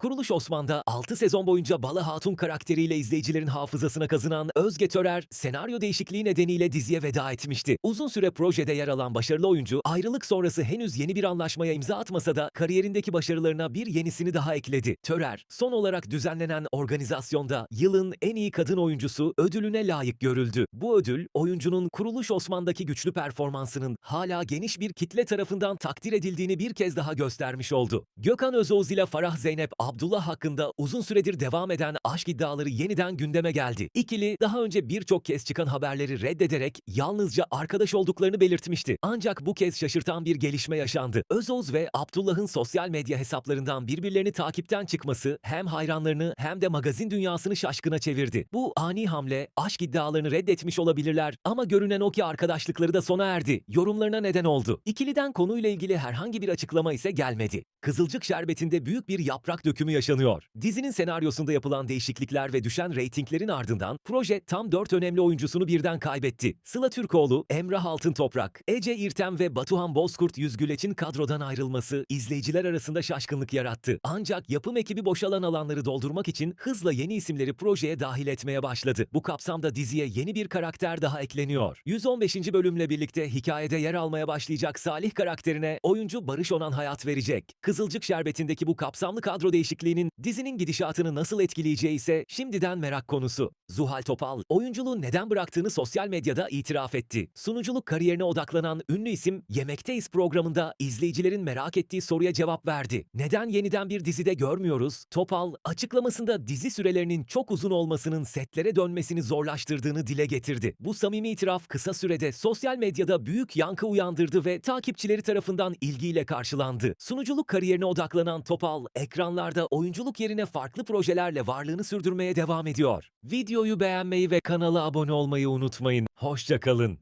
Kuruluş Osman'da 6 sezon boyunca Bala Hatun karakteriyle izleyicilerin hafızasına kazınan Özge Törer, senaryo değişikliği nedeniyle diziye veda etmişti. Uzun süre projede yer alan başarılı oyuncu, ayrılık sonrası henüz yeni bir anlaşmaya imza atmasa da kariyerindeki başarılarına bir yenisini daha ekledi. Törer, son olarak düzenlenen organizasyonda yılın en iyi kadın oyuncusu ödülüne layık görüldü. Bu ödül, oyuncunun Kuruluş Osman'daki güçlü performansının hala geniş bir kitle tarafından takdir edildiğini bir kez daha göstermiş oldu. Gökhan Özoğuz ile Farah Zeynep Abdullah hakkında uzun süredir devam eden aşk iddiaları yeniden gündeme geldi. İkili daha önce birçok kez çıkan haberleri reddederek yalnızca arkadaş olduklarını belirtmişti. Ancak bu kez şaşırtan bir gelişme yaşandı. Özoğuz ve Abdullah'ın sosyal medya hesaplarından birbirlerini takipten çıkması hem hayranlarını hem de magazin dünyasını şaşkına çevirdi. Bu ani hamle aşk iddialarını reddetmiş olabilirler ama görünen o ki arkadaşlıkları da sona erdi. Yorumlarına neden oldu. İkiliden konuyla ilgili herhangi bir açıklama ise gelmedi. Kızılcık Şerbeti'nde büyük bir yaprak dökümü yaşanıyor. Dizinin senaryosunda yapılan değişiklikler ve düşen reytinglerin ardından proje tam dört önemli oyuncusunu birden kaybetti. Sıla Türkoğlu, Emrah Altıntoprak, Ece İrtem ve Batuhan Bozkurt Yüzgüleç'in kadrodan ayrılması izleyiciler arasında şaşkınlık yarattı. Ancak yapım ekibi boşalan alanları doldurmak için hızla yeni isimleri projeye dahil etmeye başladı. Bu kapsamda diziye yeni bir karakter daha ekleniyor. 115. bölümle birlikte hikayede yer almaya başlayacak Salih karakterine oyuncu Barış Onan hayat verecek. Kızılcık Şerbeti'ndeki bu kapsamlı kadro değişikliğinin dizinin gidişatını nasıl etkileyeceği ise şimdiden merak konusu. Zuhal Topal, oyunculuğu neden bıraktığını sosyal medyada itiraf etti. Sunuculuk kariyerine odaklanan ünlü isim Yemekteyiz programında izleyicilerin merak ettiği soruya cevap verdi. Neden yeniden bir dizide görmüyoruz? Topal, açıklamasında dizi sürelerinin çok uzun olmasının setlere dönmesini zorlaştırdığını dile getirdi. Bu samimi itiraf kısa sürede sosyal medyada büyük yankı uyandırdı ve takipçileri tarafından ilgiyle karşılandı. Sunuculuk kariyerine odaklanan Topal, ekranlarda oyunculuk yerine farklı projelerle varlığını sürdürmeye devam ediyor. Videoyu beğenmeyi ve kanala abone olmayı unutmayın. Hoşçakalın.